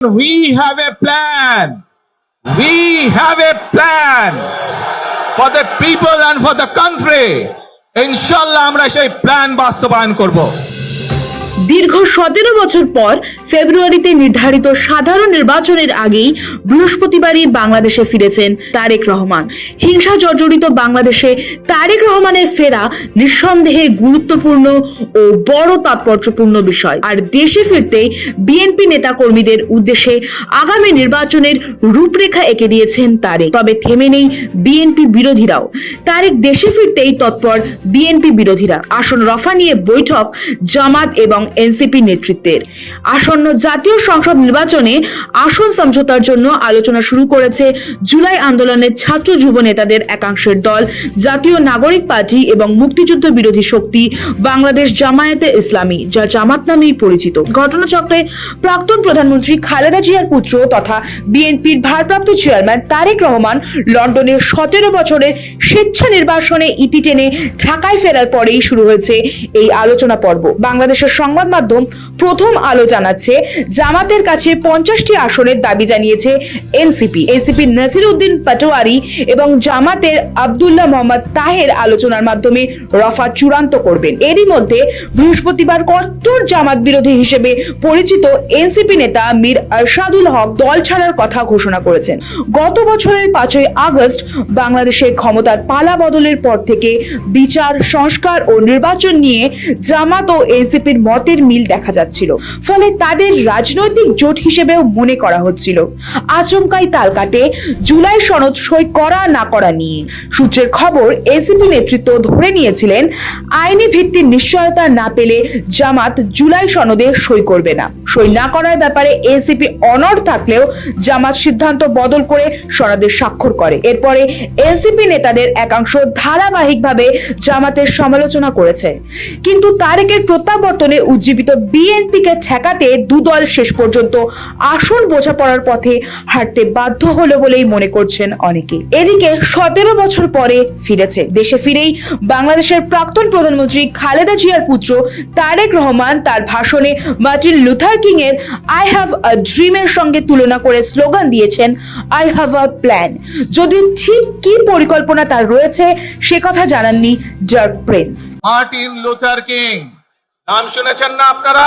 We have a plan. We have a plan for the people and for the country. ইনশাল্লাহ আমরা সেই plan বাস্তবায়ন করব দীর্ঘ সতেরো বছর পর ফেব্রুয়ারিতে নির্ধারিত সাধারণ নির্বাচনের আগেই বৃহস্পতিবারই বাংলাদেশে ফিরেছেন তারেক রহমান। হিংসা জর্জরিত বাংলাদেশে তারেক রহমানের ফেরা নিঃসন্দেহে গুরুত্বপূর্ণ ও বড় তাৎপর্যপূর্ণ বিষয়। আর দেশে ফিরতেই বিএনপি নেতাকর্মীদের উদ্দেশ্যে আগামী নির্বাচনের রূপরেখা এঁকে দিয়েছেন তারেক। তবে থেমে নেই বিএনপি বিরোধীরাও। তারেক দেশে ফিরতেই তৎপর বিএনপি বিরোধীরা। আসন রফা নিয়ে বৈঠক, জামাত এবং এনসিপি নেতৃত্বের। আসন্ন জাতীয় সংসদ নির্বাচনে আসন সমঝোতার জন্য আলোচনা শুরু করেছে জুলাই আন্দোলনের ছাত্র যুব নেতাদের একাংশের দল, জাতীয় নাগরিক পার্টি এবং মুক্তিযুদ্ধ বিরোধী শক্তি বাংলাদেশ জামায়াতে ইসলামী, যা জামাত নামেই পরিচিত। ঘটনাচক্রে প্রাক্তন প্রধানমন্ত্রী খালেদা জিয়ার পুত্র তথা বিএনপির ভারপ্রাপ্ত চেয়ারম্যান তারেক রহমান লন্ডনের সতেরো বছরের স্বেচ্ছা নির্বাসনে ইতি টেনে ঢাকায় ফেরার পরেই শুরু হয়েছে এই আলোচনা পর্ব। বাংলাদেশের সংবাদ মাধ্যম প্রথম আলো জানাচ্ছে জামাতের কাছে পঞ্চাশটি আসনের দাবি জানিয়েছে এনসিপি। এনসিপি নাসির উদ্দিন পাটোয়ারি এবং জামাতের আব্দুল্লাহ মোহাম্মদ তাহের আলোচনার মাধ্যমে রফা চূড়ান্ত করবেন। এরই মধ্যে বৃহস্পতিবার কট্টর জামাত বিরোধী হিসেবে পরিচিত এনসিপি নেতা মীর আরশাদুল হক দল ছাড়ার কথা ঘোষণা করেছেন। গত বছরের পাঁচই আগস্ট বাংলাদেশে ক্ষমতার পালা বদলের পর থেকে বিচার, সংস্কার ও নির্বাচন নিয়ে জামাত ও এনসিপির মতের মিল দেখা যাচ্ছিল। ফলে তাদের রাজনৈতিক জোট হিসেবেও মনে করা হচ্ছিল। আচমকাই তাল কাটে জুলাই সনদ সই করা না করা নিয়ে। সূত্রের খবর, এসিপি নেতৃত্ব ধরে নিয়েছিলেন, আইনি ভিত্তির নিশ্চয়তা না পেলে জামাত জুলাই সনদে সই করবে না। সই না করার ব্যাপারে এসিপি অনড় থাকলেও জামাত সিদ্ধান্ত বদল করে সনদে স্বাক্ষর করে। এরপরে এনসিপি নেতাদের একাংশ ধারাবাহিকভাবে জামাতের সমালোচনা করেছে। কিন্তু তারেকের প্রত্যাবর্তনে উজ্জীবিত বিএনপিকে ঠেকাতে দুদল শেষ পর্যন্ত আসন বোঝাপড়ার পথে হাঁটতে বাধ্য হলো বলেই মনে করছেন অনেকে। এদিকে সতেরো বছর পরে ফিরেছে। দেশে ফিরেই বাংলাদেশের প্রাক্তন প্রধানমন্ত্রী খালেদা জিয়ার পুত্র তারেক রহমান তার ভাষণে মার্টিন লুথার কিং এর আই হ্যাভ আ ড্রিমের সঙ্গে তুলনা করে স্লোগান দিয়েছেন আই হ্যাভ আ প্ল্যান যদিও ঠিক কি পরিকল্পনা তার রয়েছে, সে কথা জানাননি dark prince. Martin Luther King, নাম শুনেছেন না আপনারা?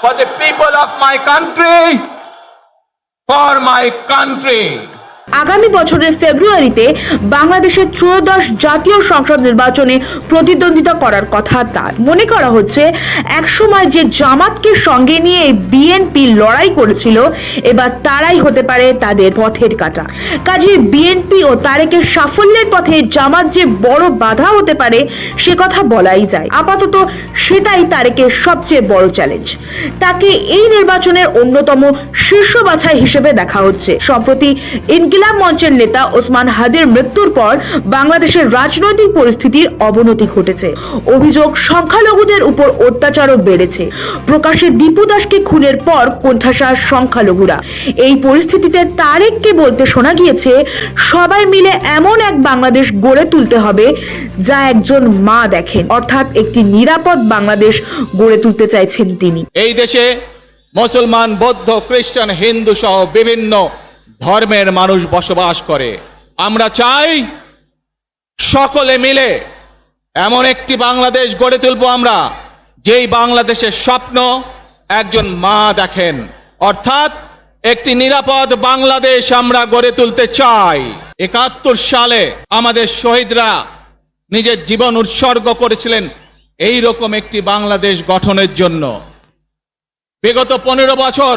for the people of my country, for my country. আগামী বছরের ফেব্রুয়ারিতে বাংলাদেশের ত্রয়োদশ জাতীয় সংসদ নির্বাচনে প্রতিদ্বন্দ্বিতা করার কথা তার। মনে করা হচ্ছে, একসময় যে জামাতকে সঙ্গে নিয়ে বিএনপি লড়াই করেছিল, এবার তারাই হতে পারে তাদের পথের কাটা। কাজে বিএনপি ও তারেকের সাফল্যের পথে জামাত যে বড় বাধা হতে পারে, সে কথা বলাই যায়। আপাতত সেটাই তারেকের সবচেয়ে বড় চ্যালেঞ্জ। তাকে এই নির্বাচনের অন্যতম শীর্ষ বাছাই হিসেবে দেখা হচ্ছে। সম্প্রতি ইনকিলাব মঞ্চের নেতা ওসমান হাদির মৃত্যুর পর বাংলাদেশের রাজনৈতিক পরিস্থিতির অবনতি ঘটেছে। অভিযোগ, সংখ্যালঘুদের উপর অত্যাচারও বেড়েছে। প্রকাশ্যে দীপু দাসকে খুনের পর কোণঠাসা সংখ্যালঘুরা। এই পরিস্থিতিতে তারেককে বলতে শোনা গিয়েছে, সবাই মিলে এমন এক বাংলাদেশ গড়ে তুলতে হবে যা একজন মা দেখেন। অর্থাৎ একটি নিরাপদ বাংলাদেশ গড়ে তুলতে চাইছেন তিনি। এই দেশে মুসলমান, বৌদ্ধ, খ্রিস্টান, হিন্দু সহ বিভিন্ন ধর্মের মানুষ বসবাস করে। আমরা চাই সকলে মিলে এমন একটি বাংলাদেশ গড়ে তুলব আমরা, যেই বাংলাদেশের স্বপ্ন একজন মা দেখেন। অর্থাৎ একটি নিরাপদ বাংলাদেশ আমরা গড়ে তুলতে চাই। একাত্তর সালে আমাদের শহীদরা নিজের জীবন উৎসর্গ করেছিলেন এই রকম একটি বাংলাদেশ গঠনের জন্য। বিগত পনেরো বছর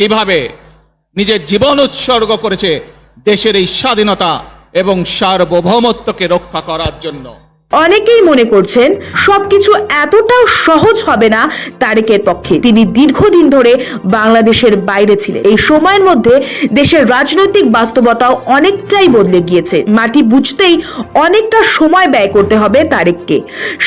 কীভাবে নিজের জীবন উৎসর্গ করেছে দেশের এই স্বাধীনতা এবং সার্বভৌমত্বকে রক্ষা করার জন্য। অনেকেই মনে করছেন সবকিছু এতটাও সহজ হবে না তারেকের পক্ষে। তিনি দীর্ঘদিন ধরে বাংলাদেশের বাইরে ছিলেন। এই সময়ের মধ্যে দেশের রাজনৈতিক বাস্তবতাও অনেকটাই বদলে গিয়েছে। মাটি বুঝতেই অনেকটা সময় ব্যয় করতে হবে তারেককে।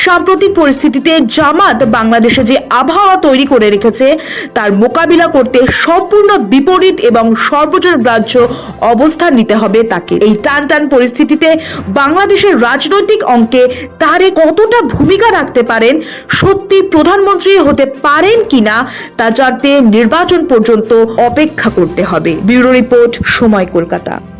সাম্প্রতিক পরিস্থিতিতে জামাত বাংলাদেশে যে আবহাওয়া তৈরি করে রেখেছে, তার মোকাবিলা করতে সম্পূর্ণ বিপরীত এবং সর্বজনগ্রাহ্য অবস্থান নিতে হবে তাকে। এই টান টান পরিস্থিতিতে বাংলাদেশের রাজনৈতিক অঙ্কে তারে কতটা ভূমিকা রাখতে পারেন, সত্যি প্রধানমন্ত্রী হতে পারেন কিনা, তা জানতে নির্বাচন পর্যন্ত অপেক্ষা করতে হবে। ব্যুরো রিপোর্ট সময় কলকাতা।